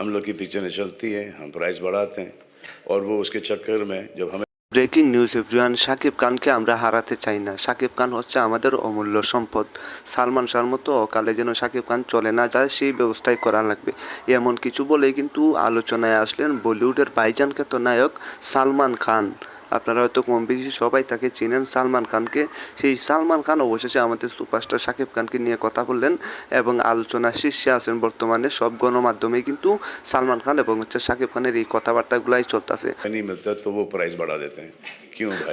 हम लोग की पिक्चरें चलती हैं हम प्राइस बढ़ाते हैं और वो उसके चक्कर में जब हमें ব্রেকিং নিউজ এভরিওয়ান শাকিব খানকে আমরা হারাতে চাই না শাকিব খান হচ্ছে আমাদের অমূল্য সম্পদ সালমান শাহর মতো অকালে যেন শাকিব খান চলে না যায় সেই ব্যবস্থাই করা লাগবে এমন কিছু বলেই কিন্তু আলোচনায় আসলেন বলিউডের বাইজান খ্যাত নায়ক সালমান খান আপনারা হয়তো কম বেশি সবাই তাকে চেনেন সালমান খানকে। সেই সালমান খান অবশেষে আমাদের সুপারস্টার শাকিব খানকে নিয়ে কথা বললেন এবং আলোচনা শীর্ষে আছেন বর্তমানে সব গণমাধ্যমে কিন্তু সালমান খান এবং হচ্ছে শাকিব খানের এই কথাবার্তাগুলাই চলতেছে।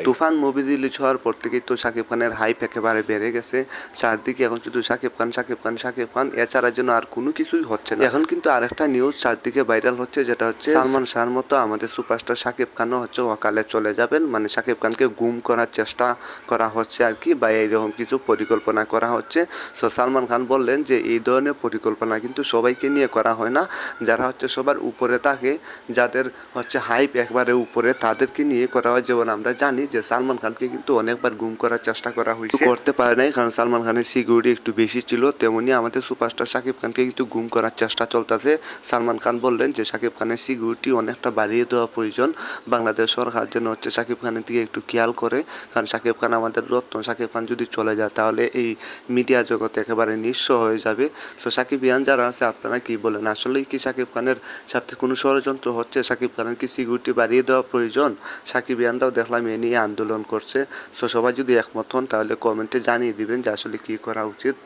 তুফান মুভি রিলিজ হওয়ার পর থেকেই তো শাকিব খানের হাইপ একেবারে বেড়ে গেছে। চারদিকে এখন শুধু শাকিব খান শাকিব খান শাকিব খান এছাড়া যেন আর কোনো কিছুই হচ্ছে না। এখন কিন্তু আরেকটা নিউজ চারদিকে ভাইরাল হচ্ছে যেটা হচ্ছে সালমান শাহর মতো আমাদের সুপারস্টার শাকিব খানও হচ্ছে অকালে চলে যাবে। যাবেন মানে শাকিব খানকে গুম করার চেষ্টা করা হচ্ছে আর কি, বা এইরকম কিছু পরিকল্পনা করা হচ্ছে। সো সালমান খান বললেন যে, এই ধরনের পরিকল্পনা কিন্তু সবাইকে নিয়ে করা হয় না। যারা হচ্ছে সবার উপরে থাকে, যাদের হচ্ছে হাইপ একবারে উপরে, তাদেরকে নিয়ে করা হয়। যেমন আমরা জানি যে, সালমান খানকে কিন্তু অনেকবার গুম করার চেষ্টা করা হয়েছে। করতে পারে নাই, কারণ সালমান খানের সিকিউরিটি একটু বেশি ছিল। তেমনি আমাদের সুপারস্টার শাকিব খানকে কিন্তু গুম করার চেষ্টা চলতেছে। সালমান খান বললেন যে শাকিব খানের সিকিউরিটি অনেকটা বাড়িয়ে দেওয়া প্রয়োজন। বাংলাদেশ সরকার যেন হচ্ছে শাকিব খানের দিকে একটু খেয়াল করে, কারণ শাকিব খান আমাদের রত্ন। শাকিব খান যদি চলে যায়, তাহলে এই মিডিয়া জগতে একেবারে নিঃস্ব হয়ে যাবে। তো সাকিব ইয়ান যারা আছে, আপনারা কি বলেন? আসলেই কি সাকিব খানের সাথে কোনো ষড়যন্ত্র হচ্ছে? সাকিব খানের কি সিকিউরিটি বাড়িয়ে দেওয়া প্রয়োজন? সাকিব ইয়ানরাও দেখলাম এ নিয়ে আন্দোলন করছে। তো সবাই যদি একমত হন, তাহলে কমেন্টে জানিয়ে দিবেন যে আসলে কি করা উচিত।